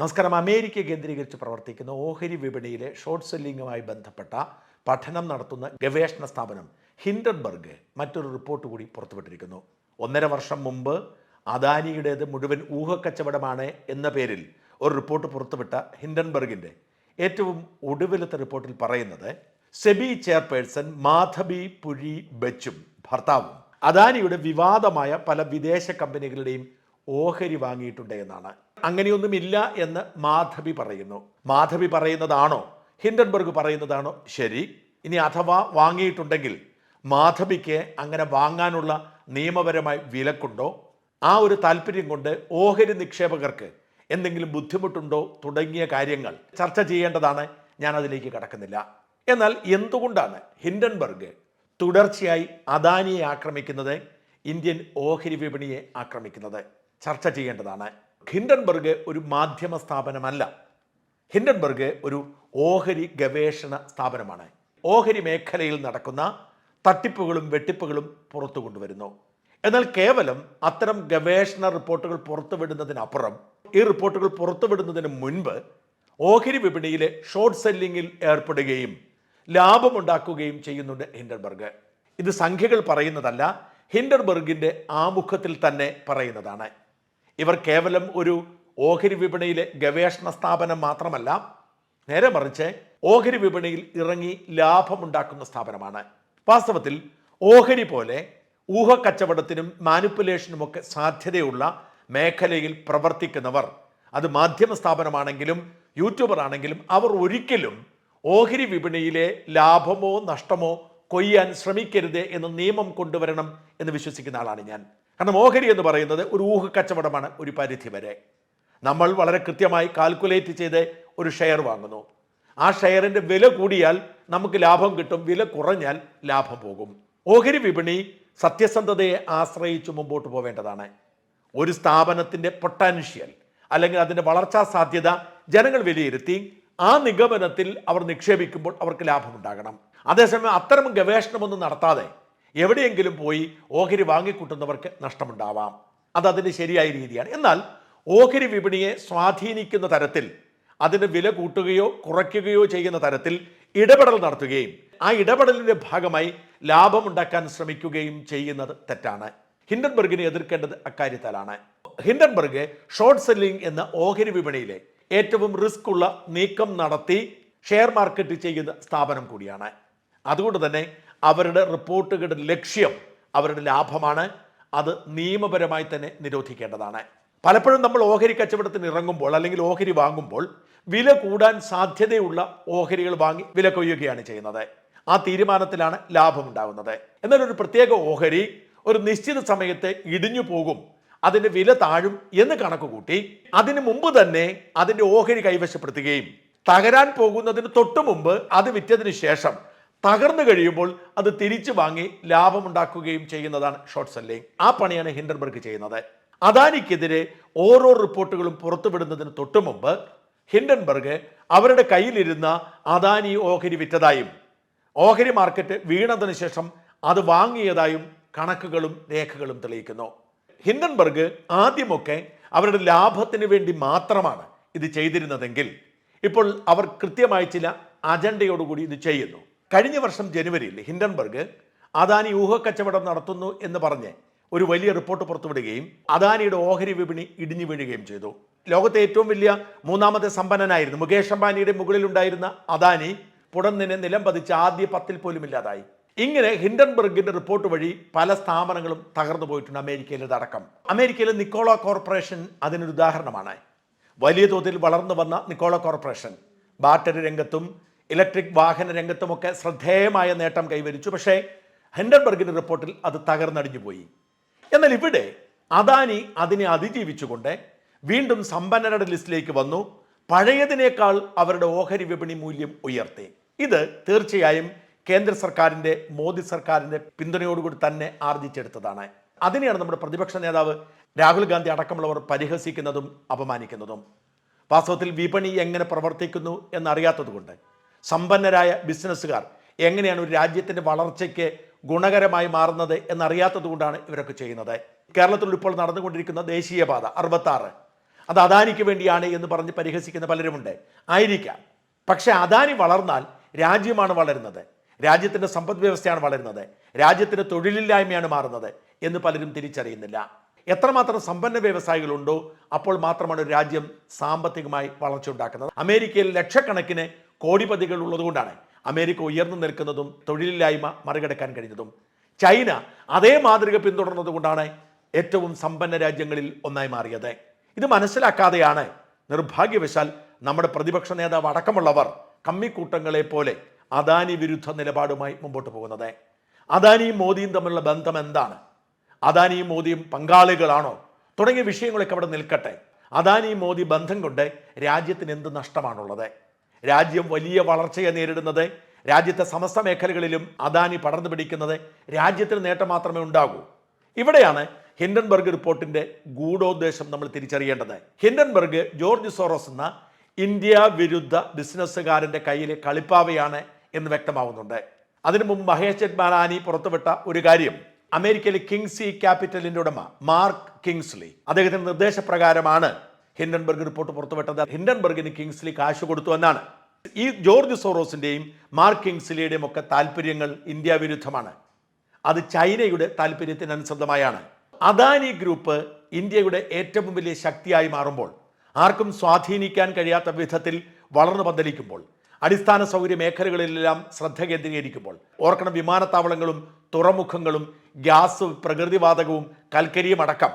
നമസ്കാരം. അമേരിക്ക കേന്ദ്രീകരിച്ച് പ്രവർത്തിക്കുന്ന ഓഹരി വിപണിയിലെ ഷോർട്ട് സെല്ലിങ്ങുമായി ബന്ധപ്പെട്ട പഠനം നടത്തുന്ന ഗവേഷണ സ്ഥാപനം ഹിൻഡൻബർഗ് മറ്റൊരു റിപ്പോർട്ട് കൂടി പുറത്തുവിട്ടിരിക്കുന്നു. ഒന്നര വർഷം മുമ്പ് അദാനിയുടേത് മുഴുവൻ ഊഹക്കച്ചവടമാണ് എന്ന പേരിൽ ഒരു റിപ്പോർട്ട് പുറത്തുവിട്ട ഹിൻഡൻബർഗിന്റെ ഏറ്റവും ഒടുവിലത്തെ റിപ്പോർട്ടിൽ പറയുന്നത് സെബി ചെയർപേഴ്സൺ മാധബി പുരി ബച്ചും ഭർത്താവും അദാനിയുടെ വിവാദമായ പല വിദേശ കമ്പനികളുടെയും ഓഹരി വാങ്ങിയിട്ടുണ്ട് എന്നാണ്. അങ്ങനെയൊന്നുമില്ല എന്ന് മാധവി പറയുന്നു. മാധവി പറയുന്നതാണോ? ഹിൻഡൻബർഗ് പറയുന്നതാണോ? ശരി. ഇനി അഥവാ വാങ്ങിയിട്ടുണ്ടെങ്കിൽ മാധവിക്ക് അങ്ങനെ വാങ്ങാനുള്ള നിയമപരമായ വിലക്കുണ്ടോ? ആ ഒരു താല്പര്യം കൊണ്ട് ഓഹരി നിക്ഷേപകർക്ക് എന്തെങ്കിലും ബുദ്ധിമുട്ടുണ്ടോ? തുടങ്ങിയ കാര്യങ്ങൾ ചർച്ച ചെയ്യേണ്ടതാണ്. ഞാൻ അതിലേക്ക് കടക്കുന്നില്ല. എന്നാൽ എന്തുകൊണ്ടാണ് ഹിൻഡൻബർഗ് തുടർച്ചയായി അദാനിയെ ആക്രമിക്കുന്നത്? ഇന്ത്യൻ ഓഹരി വിപണിയെ ആക്രമിക്കുന്നത്. ചർച്ച ചെയ്യേണ്ടതാണ്. ഹിൻഡൻബർഗ് ഒരു മാധ്യമ സ്ഥാപനമല്ല. ഹിൻഡൻബർഗ് ഒരു ഓഹരി ഗവേഷണ സ്ഥാപനമാണ്. ഓഹരി മേഖലയിൽ നടക്കുന്ന തട്ടിപ്പുകളും വെട്ടിപ്പുകളും പുറത്തു കൊണ്ടുവരുന്നു. എന്നാൽ കേവലം അത്തരം ഗവേഷണ റിപ്പോർട്ടുകൾ പുറത്തുവിടുന്നതിനപ്പുറം ഈ റിപ്പോർട്ടുകൾ പുറത്തുവിടുന്നതിന് മുൻപ് ഓഹരി വിപണിയിലെ ഷോർട്ട് സെല്ലിങ്ങിൽ ഏർപ്പെടുകയും ലാഭമുണ്ടാക്കുകയും ചെയ്യുന്നുണ്ട് ഹിൻഡൻബർഗ്. ഇത് സംഖ്യകൾ പറയുന്നതല്ല ഹിൻഡൻബർഗിന്റെ ആമുഖത്തിൽ തന്നെ പറയുന്നതാണ്. ഇവർ കേവലം ഒരു ഓഹരി വിപണിയിലെ ഗവേഷണ സ്ഥാപനം മാത്രമല്ല നേരെ മറിച്ച് ഓഹരി വിപണിയിൽ ഇറങ്ങി ലാഭമുണ്ടാക്കുന്ന സ്ഥാപനമാണ്. വാസ്തവത്തിൽ ഓഹരി പോലെ ഊഹക്കച്ചവടത്തിനും മാനിപ്പുലേഷനുമൊക്കെ സാധ്യതയുള്ള മേഖലയിൽ പ്രവർത്തിക്കുന്നവർ അത് മാധ്യമ സ്ഥാപനമാണെങ്കിലും യൂട്യൂബർ ആണെങ്കിലും അവർ ഒരിക്കലും ഓഹരി വിപണിയിലെ ലാഭമോ നഷ്ടമോ കൊയ്യാൻ ശ്രമിക്കരുത് എന്ന് നിയമം കൊണ്ടുവരണം എന്ന് വിശ്വസിക്കുന്ന ആളാണ് ഞാൻ. കാരണം ഓഹരി എന്ന് പറയുന്നത് ഒരു ഊഹ കച്ചവടമാണ് ഒരു പരിധി വരെ. നമ്മൾ വളരെ കൃത്യമായി കാൽക്കുലേറ്റ് ചെയ്ത് ഒരു ഷെയർ വാങ്ങുന്നു. ആ ഷെയറിന്റെ വില കൂടിയാൽ നമുക്ക് ലാഭം കിട്ടും വില കുറഞ്ഞാൽ ലാഭം പോകും. ഓഹരി വിപണി സത്യസന്ധതയെ ആശ്രയിച്ച് മുമ്പോട്ട് പോവേണ്ടതാണ്. ഒരു സ്ഥാപനത്തിന്റെ പൊട്ടാൻഷ്യൽ അല്ലെങ്കിൽ അതിന്റെ വളർച്ചാ സാധ്യത ജനങ്ങൾ വിലയിരുത്തി ആ നിഗമനത്തിൽ അവർ നിക്ഷേപിക്കുമ്പോൾ അവർക്ക് ലാഭമുണ്ടാകണം അതേസമയം അത്തരം ഗവേഷണമൊന്നും നടത്താതെ എവിടെയെങ്കിലും പോയി ഓഹരി വാങ്ങിക്കൂട്ടുന്നവർക്ക് നഷ്ടമുണ്ടാവാം. അത് അതിന്റെ ശരിയായ രീതിയാണ്. എന്നാൽ ഓഹരി വിപണിയെ സ്വാധീനിക്കുന്ന തരത്തിൽ അതിന് വില കൂട്ടുകയോ കുറയ്ക്കുകയോ ചെയ്യുന്ന തരത്തിൽ ഇടപെടൽ നടത്തുകയും ആ ഇടപെടലിന്റെ ഭാഗമായി ലാഭമുണ്ടാക്കാൻ ശ്രമിക്കുകയും ചെയ്യുന്നത് തെറ്റാണ്. ഹിൻഡൻബർഗിനെ എതിർക്കേണ്ടത് അക്കാര്യത്താലാണ്. ഹിൻഡൻബർഗ് ഷോർട്ട് സെല്ലിംഗ് എന്ന ഓഹരി വിപണിയിലെ ഏറ്റവും റിസ്ക് ഉള്ള നീക്കം നടത്തി ഷെയർ മാർക്കറ്റ് ചെയ്യുന്ന സ്ഥാപനം കൂടിയാണ്. അതുകൊണ്ട് തന്നെ അവരുടെ റിപ്പോർട്ടുകളുടെ ലക്ഷ്യം അവരുടെ ലാഭമാണ്. അത് നിയമപരമായി തന്നെ നിരോധിക്കേണ്ടതാണ്. പലപ്പോഴും നമ്മൾ ഓഹരി കച്ചവടത്തിന് ഇറങ്ങുമ്പോൾ അല്ലെങ്കിൽ ഓഹരി വാങ്ങുമ്പോൾ വില കൂടാൻ സാധ്യതയുള്ള ഓഹരികൾ വാങ്ങി വില കൊയ്യുകയാണ് ചെയ്യുന്നത്. ആ തീരുമാനത്തിലാണ് ലാഭമുണ്ടാകുന്നത്. എന്നാൽ ഒരു പ്രത്യേക ഓഹരി ഒരു നിശ്ചിത സമയത്ത് ഇടിഞ്ഞു പോകും. അതിന്റെ വില താഴും എന്ന് കണക്ക് കൂട്ടി അതിന് മുമ്പ് തന്നെ അതിന്റെ ഓഹരി കൈവശപ്പെടുത്തുകയും തകരാൻ പോകുന്നതിന് തൊട്ടു മുമ്പ് അത് വിറ്റതിന് ശേഷം തകർന്നു കഴിയുമ്പോൾ അത് തിരിച്ചു വാങ്ങി ലാഭമുണ്ടാക്കുകയും ചെയ്യുന്നതാണ് ഷോർട്ട് സെല്ലിംഗ് ആ പണിയാണ് ഹിൻഡൻബർഗ് ചെയ്യുന്നത്. അദാനിക്കെതിരെ ഓരോ റിപ്പോർട്ടുകളും പുറത്തുവിടുന്നതിന് തൊട്ടു മുമ്പ് ഹിൻഡൻബർഗ് അവരുടെ കയ്യിലിരുന്ന അദാനി ഓഹരി വിറ്റതായും ഓഹരി മാർക്കറ്റ് വീണതിന് ശേഷം അത് വാങ്ങിയതായും കണക്കുകളും രേഖകളും തെളിയിക്കുന്നു. ഹിൻഡൻബർഗ് ആദ്യമൊക്കെ അവരുടെ ലാഭത്തിന് വേണ്ടി മാത്രമാണ് ഇത് ചെയ്തിരുന്നതെങ്കിൽ ഇപ്പോൾ അവർ കൃത്യമായി ചില അജണ്ടയോടുകൂടി ഇത് ചെയ്യുന്നു. കഴിഞ്ഞ വർഷം ജനുവരിയിൽ ഹിൻഡൻബർഗ് അദാനി ഊഹക്കച്ചവടം നടത്തുന്നു എന്ന് പറഞ്ഞ് ഒരു വലിയ റിപ്പോർട്ട് പുറത്തുവിടുകയും അദാനിയുടെ ഓഹരി വിപണി ഇടിഞ്ഞു വീഴുകയും ചെയ്തു. ലോകത്തെ ഏറ്റവും വലിയ മൂന്നാമത്തെ സമ്പന്നനായിരുന്നു. മുകേഷ് അംബാനിയുടെ മുകളിലുണ്ടായിരുന്ന അദാനി പുടന്നിനെ നിലം പതിച്ച് ആദ്യ പത്തിൽ പോലും ഇല്ലാതായി. ഇങ്ങനെ ഹിൻഡൻബർഗിന്റെ റിപ്പോർട്ട് വഴി പല സ്ഥാപനങ്ങളും തകർന്നു പോയിട്ടുണ്ട് അമേരിക്കയിലേതടക്കം അമേരിക്കയിലെ നിക്കോള കോർപ്പറേഷൻ അതിനൊരു ഉദാഹരണമാണ്. വലിയ തോതിൽ വളർന്നു വന്ന നിക്കോള കോർപ്പറേഷൻ ബാറ്ററി രംഗത്തും ഇലക്ട്രിക് വാഹന രംഗത്തുമൊക്കെ ശ്രദ്ധേയമായ നേട്ടം കൈവരിച്ചു. പക്ഷേ ഹെൻഡൻബർഗിന്റെ റിപ്പോർട്ടിൽ അത് തകർന്നടിഞ്ഞു പോയി. എന്നാൽ ഇവിടെ അദാനി അതിനെ അതിജീവിച്ചുകൊണ്ട് വീണ്ടും സമ്പന്നരുടെ ലിസ്റ്റിലേക്ക് വന്നു. പഴയതിനേക്കാൾ അവരുടെ ഓഹരി വിപണി മൂല്യം ഉയർത്തി. ഇത് തീർച്ചയായും കേന്ദ്ര സർക്കാരിന്റെ മോദി സർക്കാരിന്റെ പിന്തുണയോടുകൂടി തന്നെ ആർജിച്ചെടുത്തതാണ്. അതിനെയാണ് നമ്മുടെ പ്രതിപക്ഷ നേതാവ് രാഹുൽ ഗാന്ധി അടക്കമുള്ളവർ പരിഹസിക്കുന്നതും അപമാനിക്കുന്നതും. വാസ്തവത്തിൽ വിപണി എങ്ങനെ പ്രവർത്തിക്കുന്നു എന്നറിയാത്തതുകൊണ്ട് സമ്പന്നരായ ബിസിനസ്സുകാർ എങ്ങനെയാണ് ഒരു രാജ്യത്തിന്റെ വളർച്ചയ്ക്ക് ഗുണകരമായി മാറുന്നത് എന്നറിയാത്തത് കൊണ്ടാണ് ഇവരൊക്കെ ചെയ്യുന്നത്. കേരളത്തിൽ ഇപ്പോൾ നടന്നുകൊണ്ടിരിക്കുന്ന ദേശീയപാത അറുപത്താറ്. അത് അദാനിക്ക് വേണ്ടിയാണ് എന്ന് പറഞ്ഞ് പരിഹസിക്കുന്ന പലരുമുണ്ട്. ആയിരിക്കാം. പക്ഷേ അദാനി വളർന്നാൽ രാജ്യമാണ് വളരുന്നത്. രാജ്യത്തിന്റെ സമ്പദ് വ്യവസ്ഥയാണ് വളരുന്നത്. രാജ്യത്തിന്റെ തൊഴിലില്ലായ്മയാണ് മാറുന്നത് എന്ന് പലരും തിരിച്ചറിയുന്നില്ല. എത്രമാത്രം സമ്പന്ന വ്യവസായികളുണ്ടോ അപ്പോൾ മാത്രമാണ് ഒരു രാജ്യം സാമ്പത്തികമായി വളർച്ച ഉണ്ടാക്കുന്നത് അമേരിക്കയിൽ ലക്ഷക്കണക്കിന് കോടിപതികൾ ഉള്ളതുകൊണ്ടാണ് അമേരിക്ക ഉയർന്നു നിൽക്കുന്നതും തൊഴിലില്ലായ്മ മറികടക്കാൻ കഴിഞ്ഞതും. ചൈന അതേ മാതൃക പിന്തുടർന്നതുകൊണ്ടാണ് ഏറ്റവും സമ്പന്ന രാജ്യങ്ങളിൽ ഒന്നായി മാറിയത്. ഇത് മനസ്സിലാക്കാതെയാണ് നിർഭാഗ്യവശാൽ നമ്മുടെ പ്രതിപക്ഷ നേതാവ് അടക്കമുള്ളവർ കമ്മിക്കൂട്ടങ്ങളെ പോലെ അദാനി വിരുദ്ധ നിലപാടുമായി മുമ്പോട്ട് പോകുന്നത്. അദാനിയും മോദിയും തമ്മിലുള്ള ബന്ധം എന്താണ്? അദാനിയും മോദിയും പങ്കാളികളാണോ? തുടങ്ങിയ വിഷയങ്ങളൊക്കെ അവിടെ നിൽക്കട്ടെ. അദാനിയും മോദി ബന്ധം കൊണ്ട് രാജ്യത്തിന് എന്ത് നഷ്ടമാണുള്ളത്? രാജ്യം വലിയ വളർച്ചയെ നേരിടുന്നത് രാജ്യത്തെ സമസ്ത മേഖലകളിലും അദാനി പടർന്നു പിടിക്കുന്നത് രാജ്യത്തിന് നേട്ടം മാത്രമേ ഉണ്ടാകൂ. ഇവിടെയാണ് ഹിൻഡൻബർഗ് റിപ്പോർട്ടിന്റെ ഗൂഢോദ്ദേശം നമ്മൾ തിരിച്ചറിയേണ്ടത്. ഹിൻഡൻബർഗ് ജോർജ് സോറോസ് എന്ന ഇന്ത്യ വിരുദ്ധ ബിസിനസ്സുകാരന്റെ കയ്യിലെ കളിപ്പാവയാണ് എന്ന് വ്യക്തമാവുന്നുണ്ട്. അതിനു മുമ്പ് മഹേഷ് ജഡ്മാലാനി പുറത്തുവിട്ട ഒരു കാര്യം അമേരിക്കയിലെ കിങ്സി ക്യാപിറ്റലിന്റെ ഉടമ മാർക്ക് കിങ്സ്ലി. അദ്ദേഹത്തിന്റെ നിർദ്ദേശപ്രകാരമാണ് ഹിൻഡൻബർഗ് റിപ്പോർട്ട് പുറത്തുവിട്ടത് ഹിൻഡൻബർഗിന് കിങ്സ്ലി കാശ് കൊടുത്തു എന്നാണ്. ഈ ജോർജ് സോറോസിന്റെയും മാർക്ക് കിങ്സ്ലിയുടെയും ഒക്കെ താല്പര്യങ്ങൾ ഇന്ത്യ വിരുദ്ധമാണ്. അത് ചൈനയുടെ താല്പര്യത്തിനനുസൃതമായാണ്. അദാനി ഗ്രൂപ്പ് ഇന്ത്യയുടെ ഏറ്റവും വലിയ ശക്തിയായി മാറുമ്പോൾ ആർക്കും സ്വാധീനിക്കാൻ കഴിയാത്ത വിധത്തിൽ വളർന്നു പന്തലിക്കുമ്പോൾ അടിസ്ഥാന സൗകര്യ മേഖലകളിലെല്ലാം ശ്രദ്ധ കേന്ദ്രീകരിക്കുമ്പോൾ ഓർക്കണം വിമാനത്താവളങ്ങളും തുറമുഖങ്ങളും ഗ്യാസ് പ്രകൃതിവാതകവും കൽക്കരിയും അടക്കം.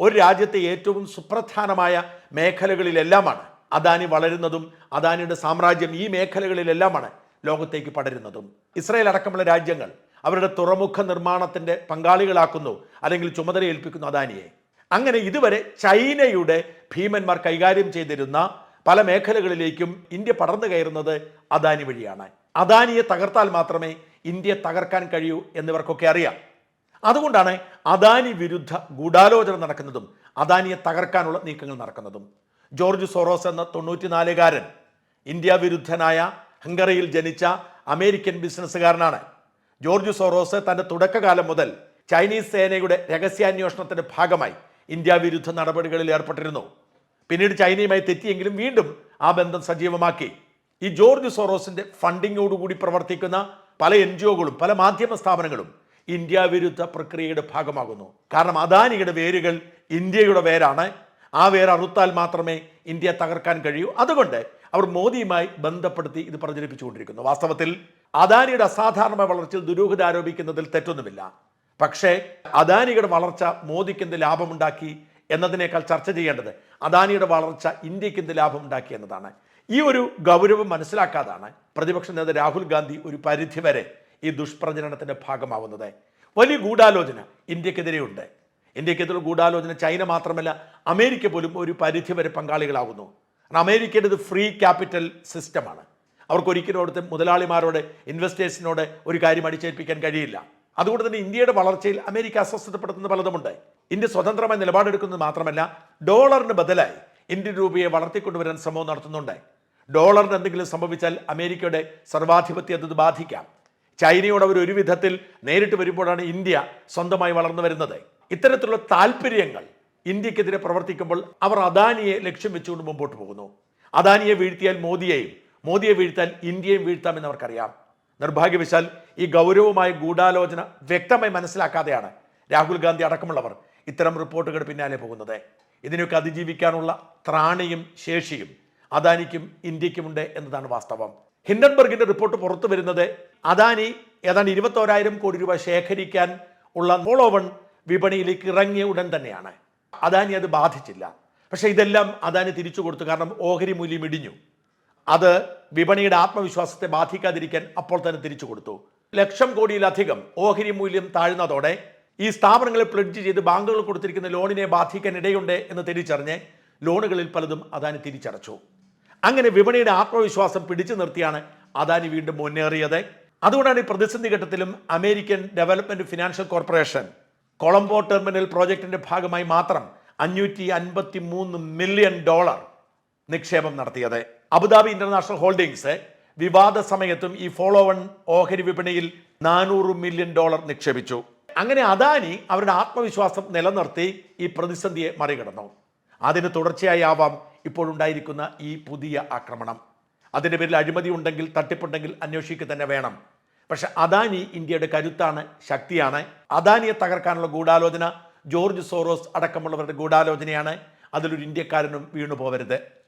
ഒരു രാജ്യത്തെ ഏറ്റവും സുപ്രധാനമായ മേഖലകളിലെല്ലാമാണ്. അദാനി വളരുന്നതും അദാനിയുടെ സാമ്രാജ്യം ഈ മേഖലകളിലെല്ലാമാണ് ലോകത്തേക്ക് പടരുന്നതും. ഇസ്രായേൽ അടക്കമുള്ള രാജ്യങ്ങൾ അവരുടെ തുറമുഖ നിർമ്മാണത്തിന്റെ പങ്കാളികളാക്കുന്നു അല്ലെങ്കിൽ ചുമതല ഏൽപ്പിക്കുന്നു അദാനിയെ. അങ്ങനെ ഇതുവരെ ചൈനയുടെ ഭീമന്മാർ കൈകാര്യം ചെയ്തിരുന്ന പല മേഖലകളിലേക്കും ഇന്ത്യ പടർന്നു കയറുന്നത് അദാനി വഴിയാണ്. അദാനിയെ തകർത്താൽ മാത്രമേ ഇന്ത്യ തകർക്കാൻ കഴിയൂ എന്നിവർക്കൊക്കെ അറിയാം. അതുകൊണ്ടാണ് അദാനി വിരുദ്ധ ഗൂഢാലോചന നടക്കുന്നതും അദാനിയെ തകർക്കാനുള്ള നീക്കങ്ങൾ നടക്കുന്നതും. ജോർജ് സോറോസ് എന്ന തൊണ്ണൂറ്റിനാലുകാരൻ ഇന്ത്യ വിരുദ്ധനായ ഹംഗറിയിൽ ജനിച്ച അമേരിക്കൻ ബിസിനസ്സുകാരനാണ്. ജോർജ് സോറോസ് തന്റെ തുടക്കകാലം മുതൽ ചൈനീസ് സേനയുടെ രഹസ്യാന്വേഷണത്തിന്റെ ഭാഗമായി ഇന്ത്യ വിരുദ്ധ നടപടികളിൽ ഏർപ്പെട്ടിരുന്നു. പിന്നീട് ചൈനയുമായി തെറ്റിയെങ്കിലും വീണ്ടും ആ ബന്ധം സജീവമാക്കി. ഈ ജോർജ് സോറോസിന്റെ ഫണ്ടിങ്ങോടുകൂടി പ്രവർത്തിക്കുന്ന പല എൻ ജി ഒകളും പല മാധ്യമ സ്ഥാപനങ്ങളും ഇന്ത്യ വിരുദ്ധ പ്രക്രിയയുടെ ഭാഗമാകുന്നു. കാരണം അദാനിയുടെ വേരുകൾ ഇന്ത്യയുടെ വേരാണ്. ആ വേർ അറുത്താൽ മാത്രമേ ഇന്ത്യ തകർക്കാൻ കഴിയൂ. അതുകൊണ്ട് അവർ മോദിയുമായി ബന്ധപ്പെടുത്തി ഇത് പ്രചരിപ്പിച്ചുകൊണ്ടിരിക്കുന്നു. വാസ്തവത്തിൽ അദാനിയുടെ അസാധാരണമായ വളർച്ചയിൽ ദുരൂഹത ആരോപിക്കുന്നതിൽ തെറ്റൊന്നുമില്ല. പക്ഷേ അദാനിയുടെ വളർച്ച മോദിക്ക് എന്ത് ലാഭമുണ്ടാക്കി എന്നതിനേക്കാൾ ചർച്ച ചെയ്യേണ്ടത് അദാനിയുടെ വളർച്ച ഇന്ത്യയ്ക്ക് എന്ത് ലാഭമുണ്ടാക്കി എന്നതാണ്. ഈ ഒരു ഗൗരവം മനസ്സിലാക്കാതാണ് പ്രതിപക്ഷ നേതാവ് രാഹുൽ ഗാന്ധി ഒരു പരിധിവരെ ഈ ദുഷ്പ്രചരണത്തിന്റെ ഭാഗമാവുന്നത്. വലിയ ഗൂഢാലോചന ഇന്ത്യക്കെതിരെയുണ്ട്. ഇന്ത്യക്കെതിരെ ഗൂഢാലോചന ചൈന മാത്രമല്ല അമേരിക്ക പോലും ഒരു പരിധി വരെ പങ്കാളികളാകുന്നു കാരണം അമേരിക്കയുടേത് ഫ്രീ ക്യാപിറ്റൽ സിസ്റ്റമാണ്. അവർക്ക് ഒരിക്കലും അവിടുത്തെ മുതലാളിമാരോട് ഇൻവെസ്റ്റേഴ്സിനോട് ഒരു കാര്യം അടിച്ചേൽപ്പിക്കാൻ കഴിയില്ല. അതുകൊണ്ട് തന്നെ ഇന്ത്യയുടെ വളർച്ചയിൽ അമേരിക്ക അസ്വസ്ഥതപ്പെടുത്തുന്ന പലതുമുണ്ട്. ഇന്ത്യ സ്വതന്ത്രമായി നിലപാടെടുക്കുന്നത് മാത്രമല്ല ഡോളറിന് ബദലായി ഇന്ത്യൻ രൂപയെ വളർത്തിക്കൊണ്ടുവരാൻ ശ്രമവും നടത്തുന്നുണ്ട്. ഡോളറിന് എന്തെങ്കിലും സംഭവിച്ചാൽ അമേരിക്കയുടെ സർവാധിപത്യത്തെ ബാധിക്കാം. ചൈനയോട് അവർ ഒരു വിധത്തിൽ നേരിട്ട് വരുമ്പോഴാണ് ഇന്ത്യ സ്വന്തമായി വളർന്നു വരുന്നത്. ഇത്തരത്തിലുള്ള താല്പര്യങ്ങൾ ഇന്ത്യക്കെതിരെ പ്രവർത്തിക്കുമ്പോൾ അവർ അദാനിയെ ലക്ഷ്യം വെച്ചുകൊണ്ട് മുമ്പോട്ട് പോകുന്നു. അദാനിയെ വീഴ്ത്തിയാൽ മോദിയെയും മോദിയെ വീഴ്ത്താൽ ഇന്ത്യയും വീഴ്ത്താമെന്ന് അവർക്കറിയാം. നിർഭാഗ്യവശാൽ ഈ ഗൗരവമായ ഗൂഢാലോചന വ്യക്തമായി മനസ്സിലാക്കാതെയാണ് രാഹുൽ ഗാന്ധി അടക്കമുള്ളവർ ഇത്തരം റിപ്പോർട്ടുകൾ പിന്നാലെ പോകുന്നത്. ഇതിനൊക്കെ അതിജീവിക്കാനുള്ള ത്രാണിയും ശേഷിയും അദാനിക്കും ഇന്ത്യക്കുമുണ്ട് എന്നതാണ് വാസ്തവം. ഹിൻഡൻബർഗിന്റെ റിപ്പോർട്ട് പുറത്തു വരുന്നത് അദാനി ഏതാണ്ട് ഇരുപത്തോരായിരം കോടി രൂപ ശേഖരിക്കാൻ ഉള്ള ഫോളോവൺ വിപണിയിലേക്ക് ഇറങ്ങിയ ഉടൻ തന്നെയാണ്. അദാനി അത് ബാധിച്ചില്ല. പക്ഷേ ഇതെല്ലാം അദാനി തിരിച്ചു കൊടുത്തു. കാരണം ഓഹരി മൂല്യം ഇടിഞ്ഞു. അത് വിപണിയുടെ ആത്മവിശ്വാസത്തെ ബാധിക്കാതിരിക്കാൻ അപ്പോൾ തന്നെ തിരിച്ചു കൊടുത്തു. ലക്ഷം കോടിയിലധികം ഓഹരി മൂല്യം താഴ്ന്നതോടെ ഈ സ്ഥാപനങ്ങളെ പ്ലഡ്ജ് ചെയ്ത് ബാങ്കുകൾ കൊടുത്തിരിക്കുന്ന ലോണിനെ ബാധിക്കാൻ ഇടയുണ്ട് എന്ന് തിരിച്ചറിഞ്ഞ് ലോണുകളിൽ പലതും അദാനി തിരിച്ചടച്ചു. അങ്ങനെ വിപണിയുടെ ആത്മവിശ്വാസം പിടിച്ചു നിർത്തിയാണ് അദാനി വീണ്ടും മുന്നേറിയത്. അതുകൊണ്ടാണ് ഈ പ്രതിസന്ധി ഘട്ടത്തിലും American development financial corporation Colombo terminal പ്രോജക്റ്റിന്റെ ഭാഗമായി മാത്രം അഞ്ഞൂറ്റി അൻപത്തി മൂന്ന് മില്യൺ ഡോളർ നിക്ഷേപം നടത്തിയത്. അബുദാബി ഇന്റർനാഷണൽ ഹോൾഡിംഗ്സ് വിവാദ സമയത്തും ഈ ഫോളോ വൺ ഓഹരി വിപണിയിൽ നാനൂറ് മില്യൺ ഡോളർ നിക്ഷേപിച്ചു. അങ്ങനെ അദാനി അവരുടെ ആത്മവിശ്വാസം നിലനിർത്തി ഈ പ്രതിസന്ധിയെ മറികടന്നു. അതിന് തുടർച്ചയായി ആവാം ഇപ്പോഴുണ്ടായിരിക്കുന്ന ഈ പുതിയ ആക്രമണം. അതിന്റെ പേരിൽ അഴിമതി ഉണ്ടെങ്കിൽ തട്ടിപ്പുണ്ടെങ്കിൽ അന്വേഷിക്കുക തന്നെ വേണം. പക്ഷെ അദാനി ഇന്ത്യയുടെ കരുത്താണ് ശക്തിയാണ്. അദാനിയെ തകർക്കാനുള്ള ഗൂഢാലോചന ജോർജ് സോറോസ് അടക്കമുള്ളവരുടെ ഗൂഢാലോചനയാണ്. അതിലൊരു ഇന്ത്യക്കാരനും വീണു പോകരുത്